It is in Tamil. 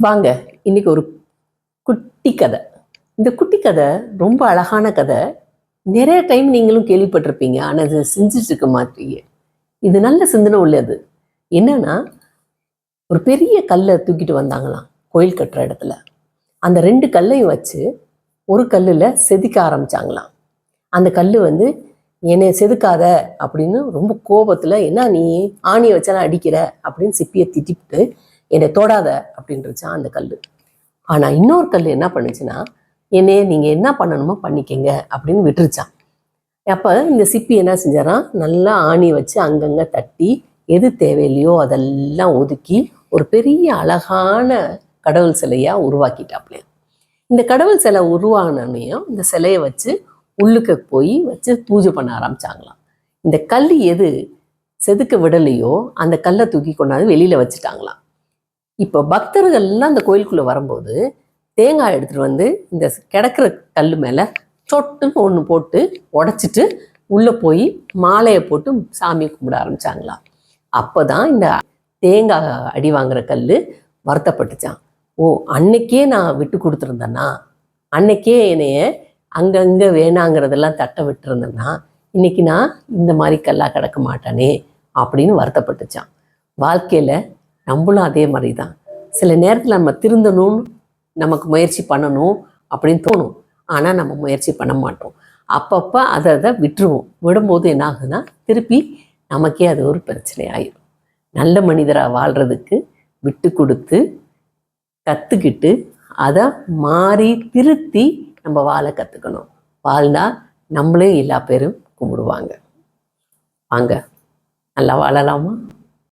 வாங்க இன்னைக்கு ஒரு குட்டி கதை. இந்த குட்டி கதை ரொம்ப அழகான கதை. நிறைய டைம் நீங்களும் கேள்விப்பட்டிருப்பீங்க. ஆனால் அது செஞ்சுட்டு இருக்க மாட்டீங்க. இது நல்ல சிந்தனை உள்ளது. என்னன்னா ஒரு பெரிய கல்லை தூக்கிட்டு வந்தாங்களாம் கோயில் கட்டுற இடத்துல. அந்த ரெண்டு கல்லையும் வச்சு ஒரு கல்லில் செதுக்க ஆரம்பிச்சாங்களாம். அந்த கல் வந்து என்னை செதுக்காத அப்படின்னு ரொம்ப கோபத்தில் என்ன நீ ஆணியை வச்சாலும் அடிக்கிற? அப்படின்னு சிப்பியை திட்டிவிட்டு என்னை தொடாத அப்படின்றச்சான் அந்த கல் ஆனால் இன்னொரு கல் என்ன பண்ணுச்சுன்னா என்னைய நீங்கள் என்ன பண்ணணுமோ பண்ணிக்கங்க அப்படின்னு விட்டுருச்சான் அப்போ இந்த சிப்பி என்ன செஞ்சாராம் நல்லா ஆணி வச்சு அங்கங்கே தட்டி எது தேவையில்லையோ அதெல்லாம் ஒதுக்கி ஒரு பெரிய அழகான கடவுள் சிலையாக உருவாக்கிட்டாப்ல இந்த கடவுள் சிலை உருவானனையும் இந்த சிலையை வச்சு உள்ளுக்கு போய் வச்சு பூஜை பண்ண ஆரம்பிச்சாங்களாம். இந்த கல் எது செதுக்க விடலையோ அந்த கல்லை தூக்கி கொண்டாந்து வெளியில் வச்சுட்டாங்களாம். இப்போ பக்தர்கள் எல்லாம் அந்த கோயிலுக்குள்ளே வரும்போது தேங்காய் எடுத்துகிட்டு வந்து இந்த கிடக்கிற கல் மேலே சொட்டுன்னு ஒன்று போட்டு உடச்சிட்டு உள்ளே போய் மாலையை போட்டு சாமி கும்பிட ஆரம்பித்தாங்களாம் அப்போ தான் இந்த தேங்காய் அடி வாங்குற கல் வருத்தப்பட்டுச்சான் ஓ அன்னைக்கே நான் விட்டு கொடுத்துருந்தேன்னா அன்னைக்கே என்னைய அங்கங்கே வேணாங்கிறதெல்லாம் தட்ட விட்டுருந்தேன்னா இன்னைக்கு நான் இந்த மாதிரி கல்லாக கிடக்க மாட்டானே அப்படின்னு வருத்தப்பட்டுச்சான் வாழ்க்கையில் நம்மளும் அதே மாதிரி தான் சில நேரத்தில் நம்ம திருந்தணும்னு நமக்கு முயற்சி பண்ணணும் அப்படின்னு தோணும். ஆனால் நம்ம முயற்சி பண்ண மாட்டோம். அப்பப்போ அதை அதை விட்டுருவோம். விடும்போது என்ன ஆகுதுன்னா திருப்பி நமக்கே அது ஒரு பிரச்சனை ஆயிடும் நல்ல மனிதராக வாழ்கிறதுக்கு விட்டு கொடுத்து கற்றுக்கிட்டு அதை மாறி திருத்தி நம்ம வாழ கற்றுக்கணும் வாழ்ந்தால் நம்மளே எல்லா பேரும் கும்பிடுவாங்க. வாங்க நல்லா வாழலாமா?